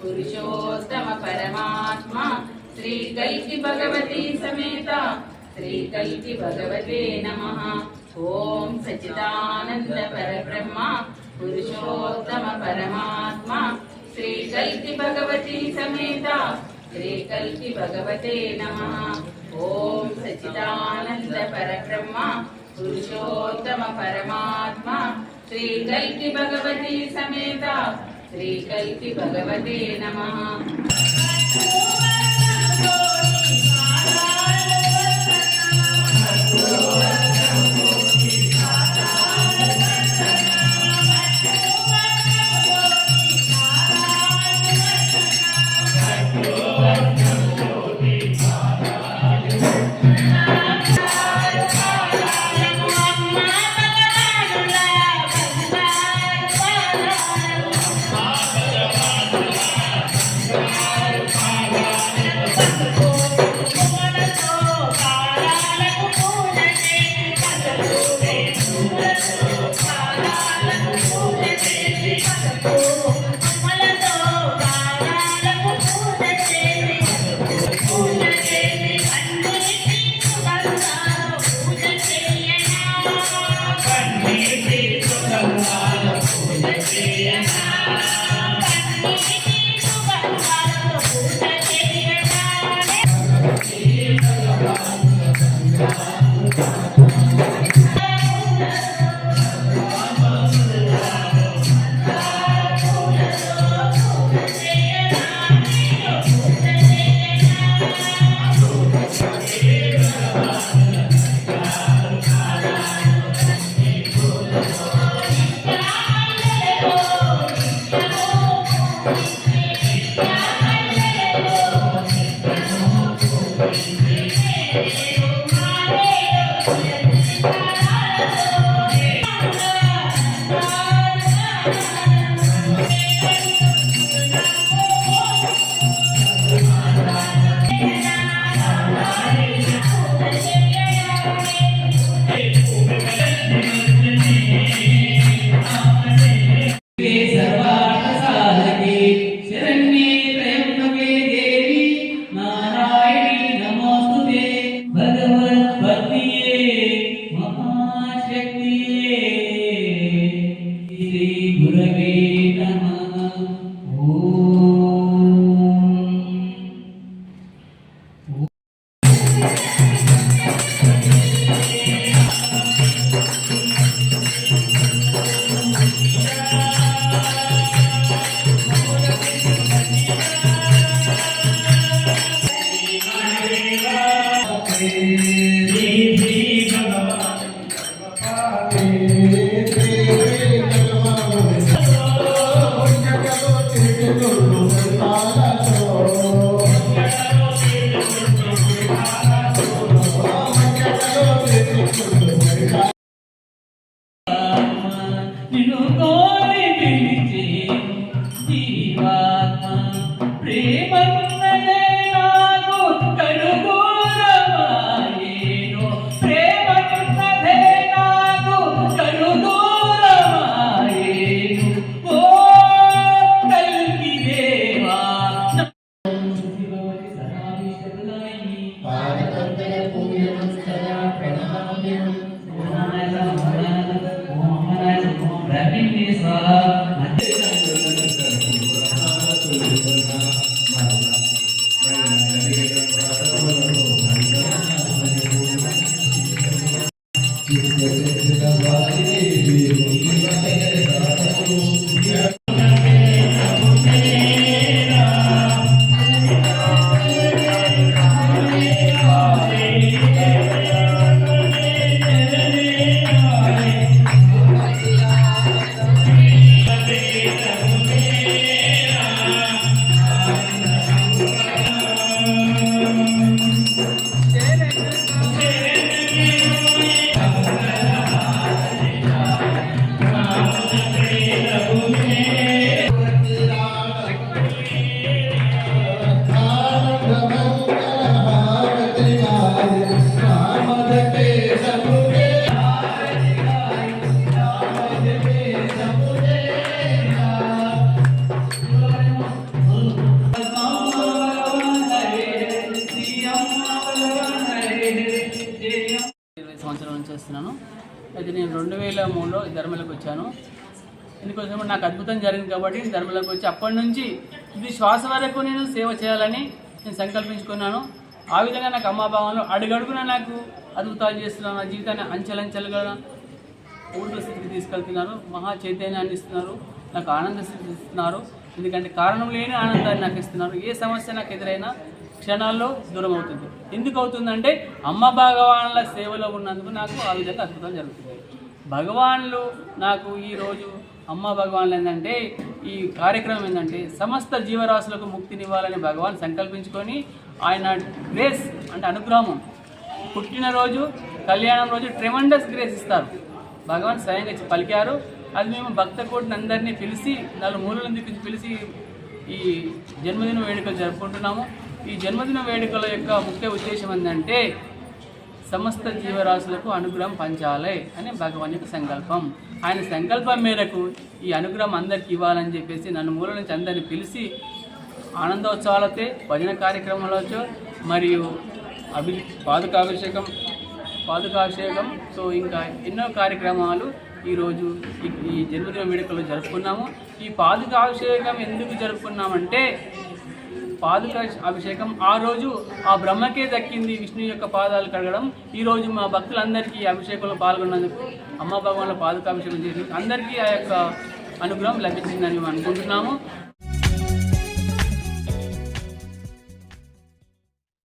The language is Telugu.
పురుషోత్తమ పరమాత్మ శ్రీ కల్కి భగవతి సమేత శ్రీ కల్కి భగవతే నమ ఓం సచిదానంద పరబ్రహ్మ పురుషోత్తమ పరమాత్మ శ్రీ కల్కి భగవతి సమేత శ్రీ కల్కి భగవతే నమ ఓం సచిదానంద పరబ్రహ్మ పురుషోత్తమ పరమాత్మ శ్రీ కల్కి భగవతి సమేత శ్రీ కల్కి భగవతే నమ. உலகே చేస్తున్నాను. అయితే నేను రెండు వేల మూడులో ధర్మలకు వచ్చాను. ఎందుకోసం నాకు అద్భుతం జరిగింది కాబట్టి ధర్మలకు వచ్చి అప్పటి నుంచి ఇది శ్వాస వరకు నేను సేవ చేయాలని నేను సంకల్పించుకున్నాను. ఆ విధంగా నాకు అమ్మాభావంలో అడుగడుగున నాకు అద్భుతాలు చేస్తున్నాను నా జీవితాన్ని అంచెలంచెలుగా ఊర్ల స్థితికి తీసుకెళ్తున్నారు. మహా చైతన్యాన్ని ఇస్తున్నారు. నాకు ఆనంద స్థితి ఇస్తున్నారు. ఎందుకంటే కారణం లేని ఆనందాన్ని నాకు ఇస్తున్నారు. ఏ సమస్య నాకు ఎదురైనా క్షణాల్లో దూరం అవుతుంది ఎందుకు అవుతుందంటే అమ్మ భగవాన్ల సేవలో ఉన్నందుకు నాకు ఆ విధంగా అద్భుతం జరుగుతుంది. భగవాన్లు నాకు ఈరోజు అమ్మ భగవాన్లు ఏంటంటే ఈ కార్యక్రమం ఏంటంటే సమస్త జీవరాశులకు ముక్తినివ్వాలని భగవాన్ సంకల్పించుకొని ఆయన గ్రేస్ అంటే అనుగ్రహం పుట్టినరోజు కళ్యాణం రోజు ట్రెమండస్ గ్రేస్ ఇస్తారు. భగవాన్ స్వయంగా పలికారు. అది మేము భక్త కోటిని అందరినీ పిలిచి నాలుగు మూలలను పిలిచి ఈ జన్మదిన వేడుకలు జరుపుకుంటున్నాము. ఈ జన్మదిన వేడుకల యొక్క ముఖ్య ఉద్దేశం ఏంటంటే సమస్త జీవరాశులకు అనుగ్రహం పంచాలి అని భగవాన్ యొక్క సంకల్పం. ఆయన సంకల్పం మేరకు ఈ అనుగ్రహం అందరికి ఇవ్వాలని చెప్పేసి నన్ను మూల నుంచి అందరిని పిలిచి ఆనందోత్సవాలతో భజన కార్యక్రమాలతో మరియు అభి పాదుకాభిషేకం పాదుకాభిషేకం. సో ఇంకా ఎన్నో కార్యక్రమాలు ఈరోజు ఈ- ఈ జన్మదిన వేడుకలు జరుపుకున్నాము. ఈ పాదుకాభిషేకం ఎందుకు జరుపుకున్నామంటే పాదుక అభిషేకం. ఆ రోజు ఆ బ్రహ్మకే దక్కింది విష్ణు యొక్క పాదాలు కడగడం. ఈ రోజు మా భక్తులందరికీ అభిషేకంలో పాల్గొన్నందుకు అమ్మ భగవాన్ల పాదుకాభిషేకం చేసి అందరికీ ఆ యొక్క అనుగ్రహం లభించిందని మేము అనుకుంటున్నాము.